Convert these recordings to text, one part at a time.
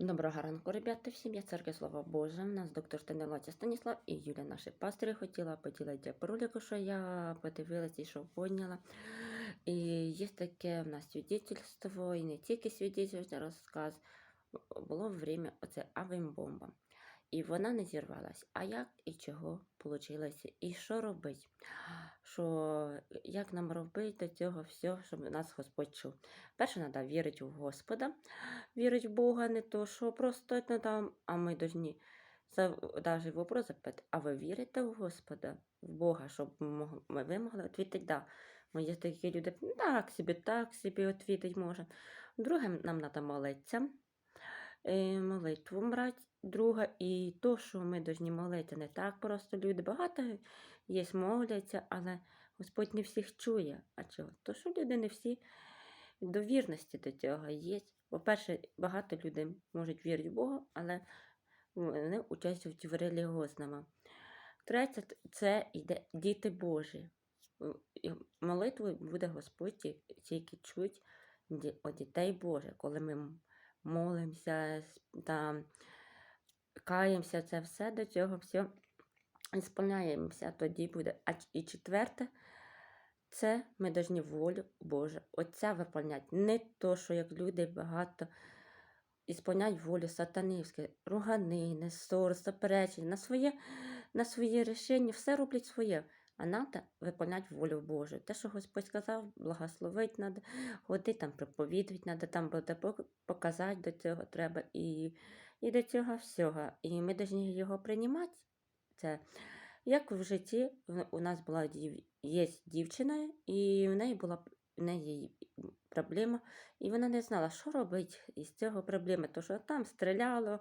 Доброго ранку, ребята, всім. Я церкви Слава Божа. У нас доктор Станилатя Станіслав і Юля, наші пастирі, хотіла поділитися про ролику, що я подивилася і що поняла. І є таке в нас свідетельство, і не тільки свідетельство, розказ. Було время оце авімбомба. І вона не зірвалась. А як і чого вийшло? І що робити? Що, як нам робити до цього всього, щоб нас Господь чув? Перше, треба вірити в Господа, вірить в Бога, не то, що просто там, а ми повинні навіть вопрос запитати, а ви вірите в Господа, в Бога, щоб ми ви могли відповідати да. Бо є такі люди, так собі, так собі відповідати може. Друге, нам треба молитися, молитву брати. Друге, і то, що ми повинні молитися, не так просто люди багато є, моляться, але Господь не всіх чує. А чого? То, що люди не всі до вірності до цього є. По-перше, багато людей можуть вірити в Бога, але вони участвують в релігіозному. Третє, це йде діти Божі. М, і Молитву буде Господь тільки чуть ді- дітей Божих, коли ми молимося та каємося, це все до цього все ісполняємося, тоді буде. А і четверте, це ми повинні волю Божу. Оця виповняти. Не то, що як люди багато ісполнять волю сатанівську, руганини, ссор, заперечення, на своє, на своє рішення, все роблять своє. А треба виповняти волю Божу. Те, що Господь сказав, благословити треба, ходити там, проповідувати треба, там буде показати до цього треба. І, і до цього всього. І ми повинні його приймати. Це як в житті у нас була є дівчина, і в неї була в неї проблема, і вона не знала, що робити із цього проблеми, тому що там стріляло,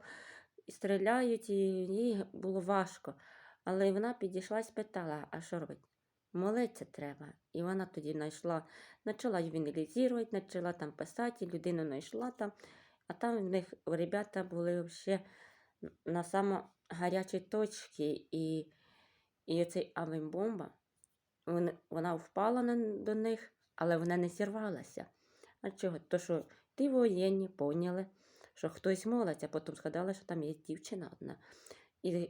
і стріляють, і їй було важко. Але вона підійшла і спитала, а що робити? Молитися треба. І вона тоді знайшла, почала евангелізувати, почала там писати, людину знайшла там, а там в них ребята були ще на само гарячій точці, і, і цей авіабомба, вон- вона впала на, до них, але вона не зірвалася. А чого? То, що ті воєнні поняли, що хтось молиться, а потім згадали, що там є дівчина одна. І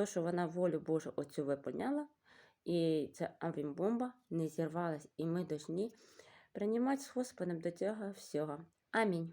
то, що вона волю Божу оцю виповняла, і ця авіабомба не зірвалась. І ми повинні приймати з Господом до цього всього. Амінь.